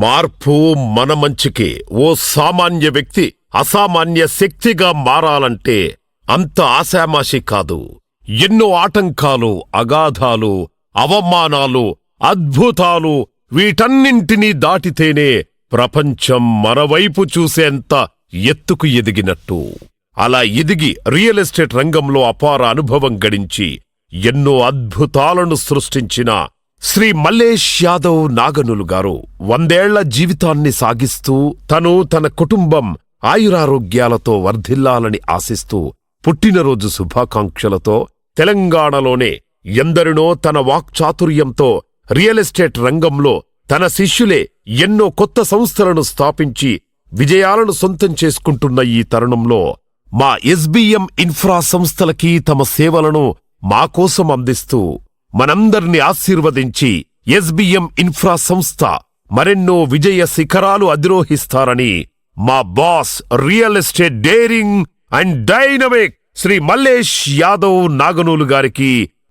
మార్పు మన మంచికి. ఓ సామాన్య వ్యక్తి అసామాన్య శక్తిగా మారాలంటే అంత ఆశామాషి కాదు. ఎన్నో ఆటంకాలు అగాధాలు అవమానాలు అద్భుతాలు వీటన్నింటినీ దాటితేనే ప్రపంచం మనవైపు చూసేంత ఎత్తుకు ఎదిగినట్టు. అలా ఎదిగి రియల్ ఎస్టేట్ రంగంలో అపార అనుభవం గడించి ఎన్నో అద్భుతాలను సృష్టించిన శ్రీ మల్లేష్ యాదవ్ నాగనులు గారు వందేళ్ళ జీవితాన్ని సాగిస్తూ తను తన కుటుంబం ఆయురారోగ్యాలతో వర్ధిల్లాలని ఆశిస్తూ పుట్టినరోజు శుభాకాంక్షలతో తెలంగాణలోనే ఎందరినో తన వాక్చాతుర్యంతో రియల్ ఎస్టేట్ రంగంలో తన శిష్యులే ఎన్నో కొత్త సంస్థలను స్థాపించి విజయాలను సొంతం చేసుకుంటున్న ఈ తరుణంలో మా ఎస్బీఎం ఇన్ఫ్రా సంస్థలకి తమ సేవలను మా కోసం అందిస్తూ మనందర్నీ ఆశీర్వదించి ఎస్బీఎం ఇన్ఫ్రా సంస్థ మరెన్నో విజయ శిఖరాలు అధిరోహిస్తారని మా boss real estate daring and dynamic Shri Mallesh Yadav Naganoolu గారికి